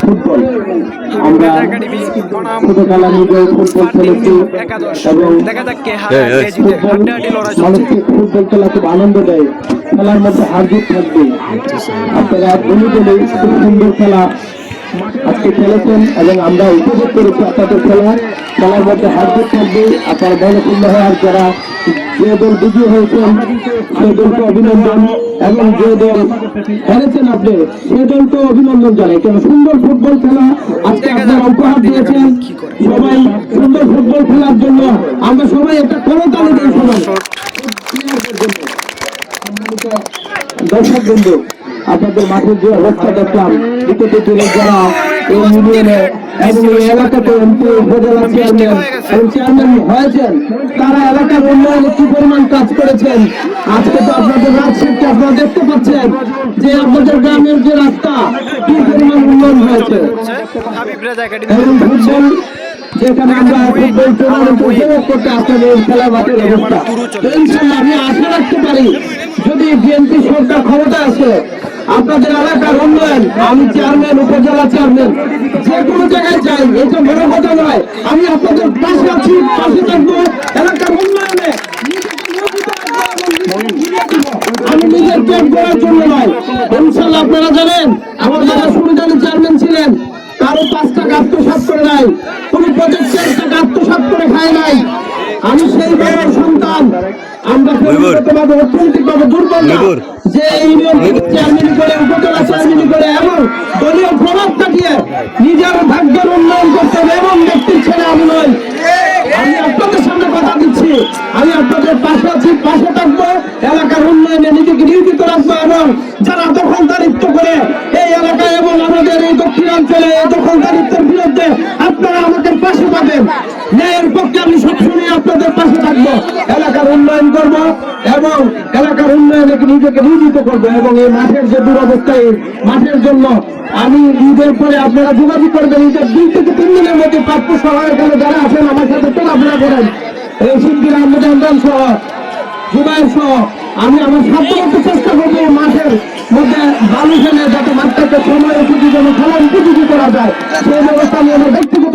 Football. আমরা ছোট খেলা নিজেও ফুটবল খেলেছি এবং মানুষকে ফুটবল খেলা খুব আনন্দ দেয়। খেলার মধ্যে থাকবে। আপনারা বলি বলে খুব সুন্দর খেলা আজকে খেলেছেন এবং আমরা উপভোগ করেছি আপনাদের খেলা। খেলার মধ্যে হার জিত থাকবে। আপনার মনপূর্ণ হওয়ার যারা যে দল বিজয়ী হয়েছেন। সে দলকে অভিনন্দন এবং যে দল হেরেছেন আপনি সে দলকে অভিনন্দন জানাই। কেন? সুন্দর ফুটবল খেলা আজকে আপনারা উপহার দিয়েছেন। সবাই সুন্দর ফুটবল খেলার জন্য আমরা সবাই একটা করতালি দিই সবাই। দর্শক বন্ধু আপনাদের মাঠের যে অবস্থা দেখলাম বিগত যারা এই ইউনিয়নে এবং এই এলাকাতে এমপি উপজেলা চেয়ারম্যান এবং চেয়ারম্যান হয়েছেন তারা এলাকার উন্নয়নে কি পরিমাণ কাজ করেছেন? আজকে তো আপনাদের রাজশাহীতে আপনারা দেখতে পাচ্ছেন যে আপনাদের গ্রামের যে রাস্তা কি পরিমাণ উন্নয়ন হয়েছে। হাবিব রেজা একাডেমি এবং ফুটবল যেখানে আমরা ফুটবল টুর্নামেন্ট উপভোগ করতে আপনাদের খেলা মাঠের অবস্থা। ইনশাল্লাহ আমি আশা রাখতে পারি যদি বিএনপি সরকার ক্ষমতা আসে আপনাদের এলাকার উন্নয়ন, আমি চেয়ারম্যান উপজেলা চেয়ারম্যান যে কোনো জায়গায় যাই এটা বড় কথা নয়, আমি আপনাদের পাশে আছি, পাশে থাকব, এলাকার উন্নয়নে আমি নিজের পেট করার জন্য নয় ইনশাল্লাহ আপনারা জানেন আমার যারা সুবিধানী চেয়ারম্যান ছিলেন, কারও পাঁচ টাকা আত্মসাত করে নাই, কোন প্রজেক্টের টাকা আত্মসাত করে খায় নাই। আমি সেই বাবার সন্তান। আমরা পরিবেশগতভাবে অর্থনৈতিকভাবে দুর্বল যে ইউনিয়ন চেয়ারম্যান করে উপজেলা চেয়ারম্যান করে এবং দলীয় প্রভাব কাটিয়ে নিজের ভাগ্যের উন্নয়ন করতে এবং ব্যক্তির ছেলে আমি নই। আমি আপনাদের সামনে কথা দিচ্ছি। আমি আপনাদের পাশে আছি পাশে থাকব এলাকার উন্নয়নে নিজেকে নিয়োজিত রাখব এবং যারা দখলদারিত্ব করে এই এলাকায় এবং আমাদের এই দক্ষিণাঞ্চলে এই দখলদারিত্বের বিরুদ্ধে আপনারা আমাদের পাশে পাবেন। ন্যায়ের পক্ষে আমি সবসময় আপনাদের পাশে থাকব, এলাকার উন্নয়ন করব এবং এলাকার উন্নয়নে নিজেকে নিয়োজিত করব এবং এই মাঠের যে দুরবস্থা এই মাঠের জন্য আমি ঈদের পরে আপনারা যোগাযোগ করবেন, ঈদের দুই থেকে তিন দিনের মধ্যে প্রাপ্য সহায় এখানে যারা আছেন আমার সাথে চলাফেরা করেন। এই শিল্পীর আহমেদ আমদান সহ জুবাইর সহ, আমি আমার সাধ্য মতো চেষ্টা করব এই মাঠের মধ্যে বালু ফেলে যাতে মাঠটাকে সময় উপযোগী যেন খেলা উপযোগী করা যায়। সেই ব্যবস্থা আমি আমার ব্যক্তিগত